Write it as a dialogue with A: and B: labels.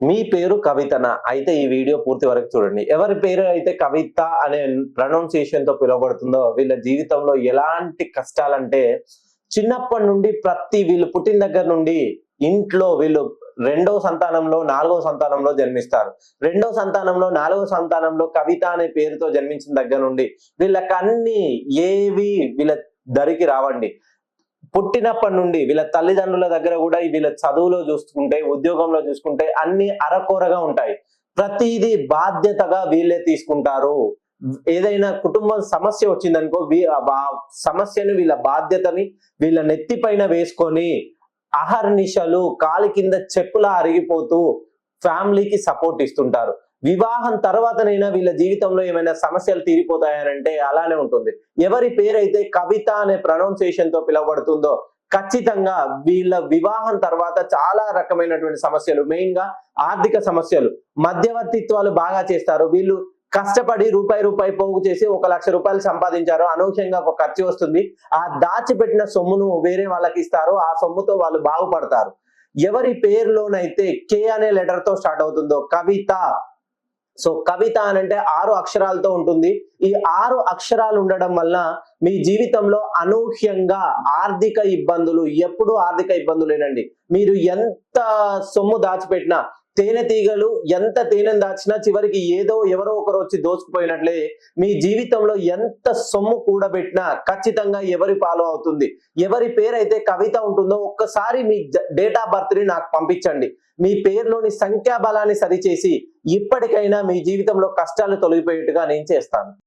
A: మీ పేరు కవితన? అయితే ఈ వీడియో పూర్తి వరకు చూడండి. ఎవరి పేరు అయితే కవిత అనే ప్రొనౌన్సియేషన్తో పిలువబడుతుందో వీళ్ళ జీవితంలో ఎలాంటి కష్టాలంటే చిన్నప్పటి నుండి ప్రతి వీళ్ళు పుట్టిన దగ్గర నుండి ఇంట్లో వీళ్ళు రెండో సంతానంలో నాలుగో సంతానంలో జన్మిస్తారు. రెండో సంతానంలో నాలుగో సంతానంలో కవిత అనే పేరుతో జన్మించిన దగ్గర నుండి వీళ్ళకి అన్ని ఏవి వీళ్ళ దరికి రావండి. పుట్టినప్పటి నుండి వీళ్ళ తల్లిదండ్రుల దగ్గర కూడా వీళ్ళ చదువులో చూసుకుంటే ఉద్యోగంలో చూసుకుంటే అన్ని అరకొరగా ఉంటాయి. ప్రతిదీ బాధ్యతగా వీళ్ళే తీసుకుంటారు. ఏదైనా కుటుంబం సమస్య వచ్చిందనుకో వీ- ఆ బా- సమస్యను వీళ్ళ బాధ్యతని వీళ్ళ నెత్తి పైన వేసుకొని అహర్నిశలు కాలి కింద చెప్పులా అరిగిపోతూ ఫ్యామిలీకి సపోర్ట్ ఇస్తుంటారు. వివాహం తర్వాతనైనా వీళ్ళ జీవితంలో ఏమైనా సమస్యలు తీరిపోతాయనంటే అలానే ఉంటుంది. ఎవరి పేరైతే కవిత అనే ప్రొనౌన్సియేషన్తో పిలువబడుతుందో ఖచ్చితంగా వీళ్ళ వివాహం తర్వాత చాలా రకమైనటువంటి సమస్యలు మెయిన్గా ఆర్థిక సమస్యలు మధ్యవర్తిత్వాలు బాగా చేస్తారు. వీళ్ళు కష్టపడి రూపాయి రూపాయి పోగు చేసి ఒక లక్ష రూపాయలు సంపాదించారు. అనూహ్యంగా ఒక ఖర్చు వస్తుంది. ఆ దాచిపెట్టిన సొమ్మును వేరే వాళ్ళకి ఇస్తారు. ఆ సొమ్ముతో వాళ్ళు బాగుపడతారు. ఎవరి పేరులోనైతే కే అనే లెటర్తో స్టార్ట్ అవుతుందో కవిత. సో కవిత అని అంటే ఆరు అక్షరాలతో ఉంటుంది. ఈ ఆరు అక్షరాలు ఉండడం వల్ల మీ జీవితంలో అనూహ్యంగా ఆర్థిక ఇబ్బందులు ఎప్పుడు ఆర్థిక ఇబ్బందులేనండి. మీరు ఎంత సొమ్ము దాచిపెట్టినా తేనె తీగలు ఎంత తేనెను దాచినా చివరికి ఏదో ఎవరో ఒకరు వచ్చి దోచుకుపోయినట్లే మీ జీవితంలో ఎంత సొమ్ము కూడబెట్టినా ఖచ్చితంగా ఎవరి ఫాలో అవుతుంది. ఎవరి పేరైతే కవిత ఉంటుందో ఒక్కసారి మీ డేట్ ఆఫ్ బర్త్ని నాకు పంపించండి. మీ పేరులోని సంఖ్యాబలాన్ని సరిచేసి ఇప్పటికైనా మీ జీవితంలో కష్టాలు తొలగిపోయేట్టుగా నేను చేస్తాను.